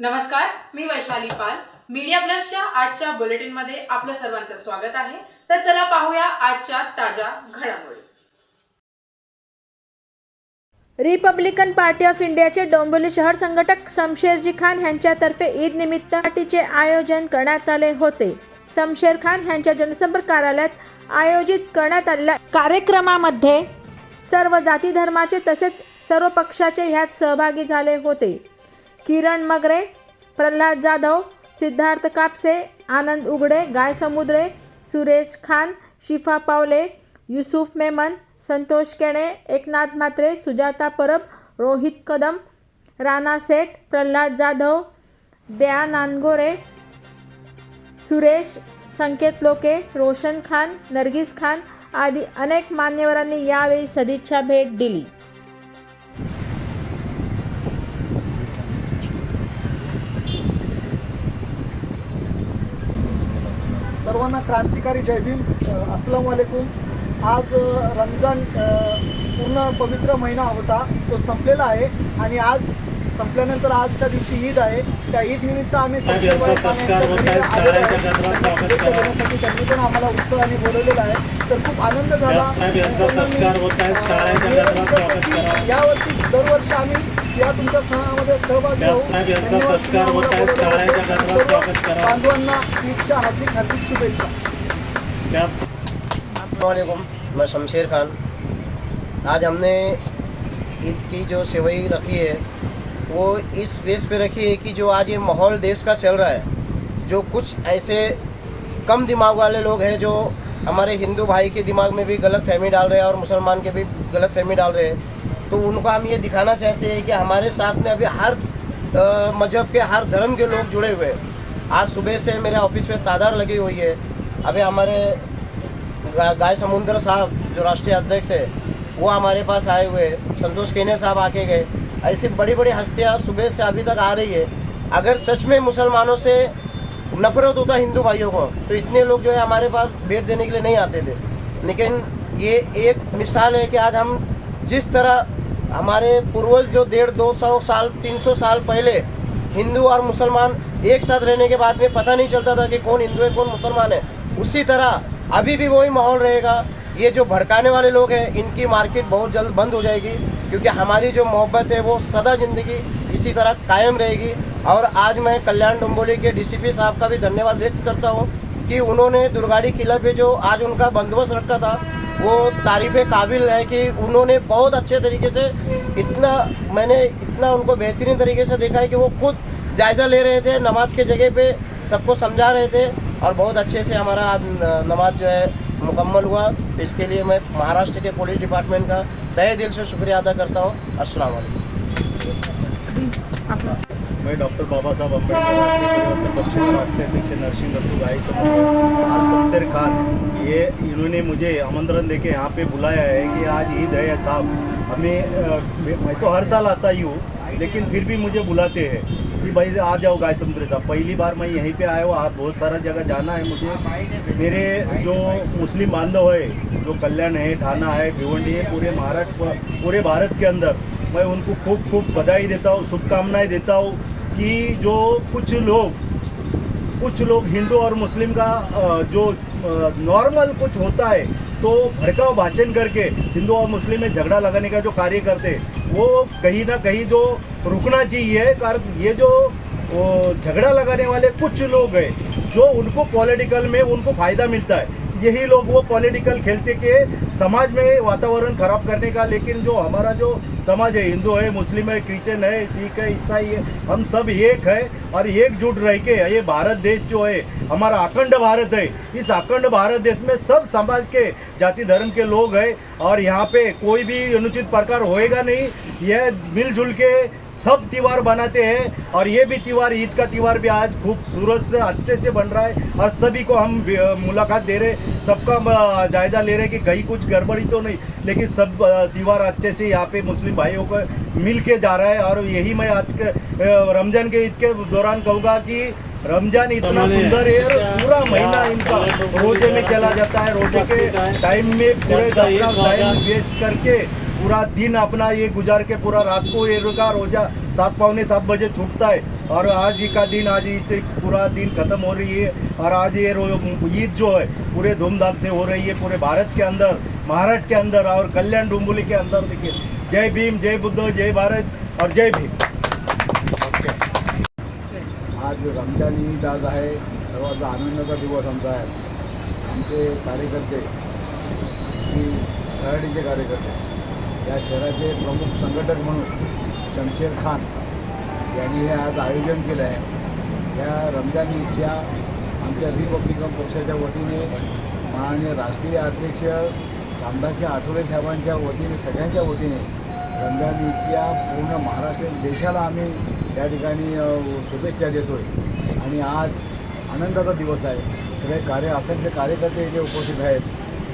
नमस्कार मी वैशाली पाल. मीडिया प्लसच्या आजच्या बुलेटिनमध्ये आपलं सर्वांचं स्वागत आहे. तर चला पाहूया आजच्या ताज्या घडामोडी. रिपब्लिकन पार्टी ऑफ इंडियाचे डोंबिवली शहर संघटक शमशेरजी खान यांच्यातर्फे ईद निमित्त पार्टीचे आयोजन करण्यात आले होते. शमशेर खान यांच्या जनसंपर्क कार्यालयात आयोजित करण्यात आलेल्या कार्यक्रमामध्ये सर्व जाती धर्माचे तसेच सर्व पक्षाचे ह्यात सहभागी झाले होते. किरण मगरे प्रल्हाद जाधव सिद्धार्थ कापसे आनंद उघडे गाय समुद्रे सुरेश खान शिफा पावले युसुफ मेमन संतोष केणे एकनाथ म्हात्रे सुजाता परब रोहित कदम राणा सेठ प्रल्हाद जाधव दया नानगोरे सुरेश संकेत लोके रोशन खान नरगिस खान आदी अनेक मान्यवरांनी यावेळी सदिच्छा भेट दिली. सर्वांना क्रांतिकारी जय भीम अ, अस्सलाम वालेकुम आज रमजान पूर्ण पवित्र महिना होता तो संपलेला आहे आणि आज संपल्यानंतर आजच्या दिवशी ईद आहे त्या ईद निमित्त आम्ही देण्यासाठी त्यांनी पण आम्हाला उत्साहाने बोलवलेलं आहे तर खूप आनंद झाला यावर्षी दरवर्षी आम्ही या तुमच्या सणामध्ये सहभागी होऊ धन्यवाद. तुम्ही आम्हाला बोलवल्याबद्दल. सर्व बांधवांना ईदच्या हार्दिक हार्दिक शुभेच्छा वालेकुम मैं शमशेर खान आज हमने ईद की जो सेवई रखी है वो इस बेस पे रखी है कि जो आज ये माहौल देश का चल रहा है जो कुछ ऐसे कम दिमाग वाले लोग हैं जो हमारे हिंदू भाई के दिमाग में भी गलत फहमी डाल रहे हैं और मुसलमान के भी गलत फहमी डाल रहे हैं तो उनको हम ये दिखाना चाहते हैं कि हमारे साथ में अभी हर मज़हब के हर धर्म के लोग जुड़े हुए हैं। आज सुबह से मेरे ऑफ़िस में तादार लगी हुई है। अभी हमारे गा- गाय समुंदर साहब, जो राष्ट्रीय अध्यक्ष है, वो हमारे पास आए हुए हैं। संतोष केने साहब आके गए। ऐसी बड़ी बड़ी हस्तियाँ सुबह से अभी तक आ रही है। अगर सच में मुसलमानों से नफरत होता हिंदू भाइयों को तो इतने लोग जो है हमारे पास भेंट देने के लिए नहीं आते थे। लेकिन ये एक मिसाल है कि आज हम जिस तरह हमारे पूर्वज जो डेढ़ दो सौ साल, तीन सौ साल पहले हिंदू और मुसलमान एक साथ रहने के बाद में पता नहीं चलता था कि कौन हिंदू है, कौन मुसलमान है। उसी तरह अभी भी वही माहौल रहेगा। ये जो भड़काने वाले लोग हैं, इनकी मार्केट बहुत जल्द बंद हो जाएगी, क्योंकि हमारी जो मोहब्बत है, वो सदा ज़िंदगी इसी तरह कायम रहेगी। और आज मैं कल्याण डोंबोली के डीसीपी साहब का भी धन्यवाद व्यक्त करता हूँ कि उन्होंने दुर्गाड़ी किला पे जो आज उनका बंदोबस्त रखा था वो तारीफ़ काबिल है कि उन्होंने बहुत अच्छे तरीके से इतना, मैंने इतना उनको बेहतरीन तरीके से देखा है कि वो खुद जायज़ा ले रहे थे, नमाज़ के जगह पे सबको समझा रहे थे और बहुत अच्छे से हमारा आज नमाज़ जो है मुकम्मल हुआ। तो इसके लिए मैं महाराष्ट्र के पुलिस डिपार्टमेंट का तहे दिल से शुक्रिया अदा करता हूँ। अस्सलाम मैं डॉक्टर बाबा साहब अंबेडकर नरसिंह दत्तू गाई समूह आज शमशेर खान ये इन्होंने मुझे आमंत्रण देके यहाँ पे बुलाया है कि आज ईद है साहब। हमें मैं तो हर साल आता ही हूँ, लेकिन फिर भी मुझे बुलाते हैं कि भाई आ जाओ गाय समुद्र साहब। पहली बार मैं यहीं पे आया हूँ बहुत सारा जगह जाना है मुझे। मेरे जो मुस्लिम बांधव है, जो कल्याण है ठाना है, भिवंडी है, पूरे महाराष्ट्र, पूरे भारत के अंदर, मैं उनको खूब खूब बधाई देता हूँ, शुभकामनाएँ देता हूँ। कि जो कुछ लोग कुछ लोग हिंदू और मुस्लिम का जो नॉर्मल कुछ होता है तो भड़काऊ भाषण करके हिंदू और मुस्लिम में झगड़ा लगाने का जो कार्य करते, वो कहीं ना कहीं जो रुकना चाहिए, कारण ये जो झगड़ा लगाने वाले कुछ लोग हैं, जो उनको पॉलिटिकल में उनको फ़ायदा मिलता है। यही लोग वो पॉलिटिकल खेलते के समाज में वातावरण खराब करने का, लेकिन जो हमारा जो समाज है, हिंदू है, मुस्लिम है क्रिश्चन है, सिख है, ईसाई है, हम सब एक है और एकजुट रह के ये भारत देश जो है, हमारा अखंड भारत है। इस अखंड भारत देश में सब समाज के, जाति धर्म के लोग हैं और यहाँ पे कोई भी अनुचित प्रकार होएगा नहीं। यह मिलजुल के सब त्यौहार बनाते हैं और ये भी त्यौहार ईद का त्यौहार भी आज खूबसूरत से अच्छे से बन रहा है और सभी को हम मुलाकात दे रहे सबका जायजा ले रहे कि कहीं कुछ गड़बड़ी तो नहीं लेकिन सब त्यौहार अच्छे से यहाँ पे मुस्लिम भाइयों को मिल के जा रहा है। और यही मैं आज के रमज़ान के ईद के दौरान कहूँगा कि रमज़ान इतना सुंदर है पूरा महीना इनका रोज़े में चला जाता है रोज़े के टाइम में पूरे टाइम वेस्ट करके पूरा दिन अपना ये गुजार के पूरा रात को ये रुका रोजा सात पौने सात बजे छूटता है। और आज ही का दिन, आज ईद पूरा दिन ख़त्म हो रही है। और आज ये ईद जो है, पूरे धूमधाम से हो रही है पूरे भारत के अंदर, महाराष्ट्र के अंदर और कल्याण डोंबोली के अंदर। देखिए, जय भीम, जय बुद्ध, जय भारत और जय भीम। आज रमज़ान ईद आज आहे, सर्वांचा आनंदाचा दिवस आमचा आहे. आमचे कार्यकर्ते कार्यकर्ते. या शहराचे प्रमुख संघटक म्हणून शमशेर खान यांनी हे आज आयोजन केलं आहे. या रमजान ईदच्या आमच्या रिपब्लिकन पक्षाच्या वतीने माननीय राष्ट्रीय अध्यक्ष रामदासजी आठवले साहेबांच्या वतीने सगळ्यांच्या वतीने रमजान ईदच्या पूर्ण महाराष्ट्र देशाला आम्ही त्या ठिकाणी शुभेच्छा देतो आहे आणि आज आनंदाचा दिवस आहे. सगळे कार्य असंख्य कार्यकर्ते इथे उपस्थित आहेत.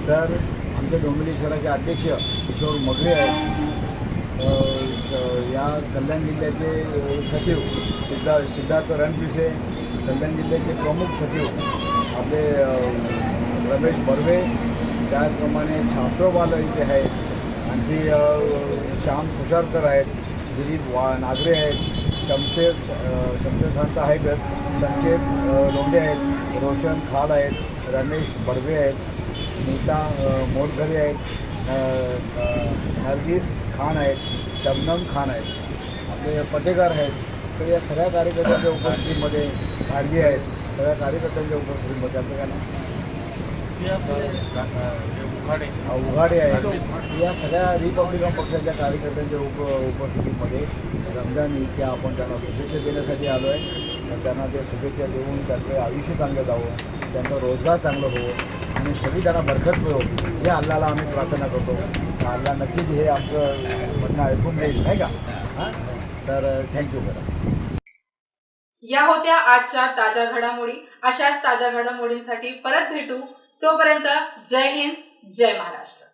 तर आमचे डोंबिवली शहराचे अध्यक्ष किशोर मगरे आहेत. या कल्याण जिल्ह्याचे सचिव सिद्धार्थ सिद्धार्थ रणपिसे कल्याण जिल्ह्याचे प्रमुख सचिव आपले रमेश बर्वे त्याचप्रमाणे छापरोबाल इथे आहेत. आणखी श्याम खुशारकर आहेत दिलीप वा नागरे आहेत शमशेर अ, शमशेर खान तर आहेतच संकेत लोंढे आहेत रोशन खाल आहेत रमेश बर्वे आहेत. नीता अ, मोटघरे आहेत नरगिस खान आहेत शबनम खान आहेत आपले पटेकर आहेत. तर या सगळ्या कार्यकर्त्यांच्या उपस्थितीमध्ये गाडगे आहेत सगळ्या कार्यकर्त्यांच्या उपस्थितीमध्ये त्यांचं काय नाव? हा, उघाडे आहेत. या सगळ्या रिपब्लिकन पक्षाच्या कार्यकर्त्यांच्या उप उपस्थितीमध्ये रमजान ईदच्या आपण त्यांना शुभेच्छा देण्यासाठी आलो आहे त्यांना ते शुभेच्छा देऊन त्यांचं आयुष्य चांगलं जावं त्यांचा रोजगार चांगलं होवं. आणि संविधाना बरखत मिळो. हे अल्लाला आम्ही प्रार्थना करतो. अल्ला नक्कीच हे आमचं म्हणणं ऐकून देईल नाही का? हां? तर थँक्यू मॅडम या होत्या आजच्या ताज्या घडामोडी. अशाच ताज्या घडामोडींसाठी परत भेटू. तोपर्यंत जय हिंद जय महाराष्ट्र.